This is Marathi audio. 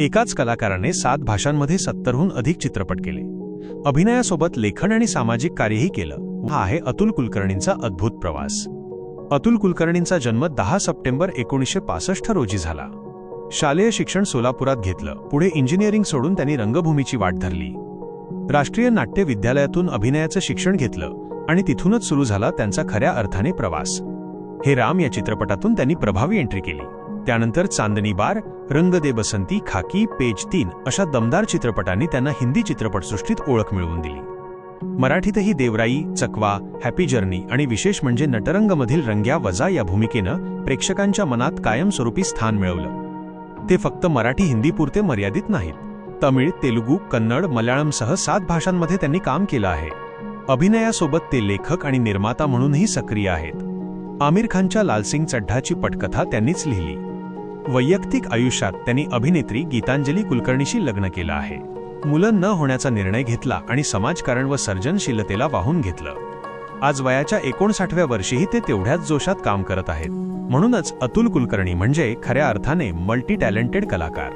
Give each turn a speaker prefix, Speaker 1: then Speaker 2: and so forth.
Speaker 1: एकाच कलाकाराने सात भाषांमध्ये सत्तरहून अधिक चित्रपट केले. अभिनयासोबत लेखन आणि सामाजिक कार्यही केलं. हा आहे अतुल कुलकर्णींचा अद्भुत प्रवास. अतुल कुलकर्णींचा जन्म दहा सप्टेंबर एकोणीसशे पासष्ट रोजी झाला. शालेय शिक्षण सोलापुरात घेतलं. पुढे इंजिनिअरिंग सोडून त्यांनी रंगभूमीची वाट धरली. राष्ट्रीय नाट्य विद्यालयातून अभिनयाचं शिक्षण घेतलं आणि तिथूनच सुरू झाला त्यांचा खऱ्या अर्थाने प्रवास. हे राम या चित्रपटातून त्यांनी प्रभावी एंट्री केली. त्यानंतर चांदनी बार रंग दे बसंती खाकी पेज तीन अशा दमदार चित्रपटांनी त्यांना हिंदी चित्रपटसृष्टीत ओळख मिळवून दिली. मराठीतही देवराई चकवा हॅपी जर्नी आणि विशेष म्हणजे नटरंगमधील रंग्या वजा या भूमिकेनं प्रेक्षकांच्या मनात कायमस्वरूपी स्थान मिळवलं. ते फक्त मराठी हिंदीपुरते मर्यादित नाहीत. तमिळ तेलुगू कन्नड मल्याळमसह सात भाषांमध्ये त्यांनी काम केलं आहे. अभिनयासोबत ते लेखक आणि निर्माता म्हणूनही सक्रिय आहेत. आमिर खानच्या लालसिंग चड्ढाची पटकथा त्यांनीच लिहिली. वैयक्तिक आयुष्यात त्यांनी अभिनेत्री गीतांजली कुलकर्णीशी लग्न केलं आहे. मुलं न होण्याचा निर्णय घेतला आणि समाजकारण व सर्जनशीलतेला वाहून घेतलं. आज वयाच्या एकोणसाठव्या वर्षीही ते तेवढ्याच जोशात काम करत आहेत. म्हणूनच अतुल कुलकर्णी म्हणजे खऱ्या अर्थाने मल्टी टॅलेंटेड कलाकार.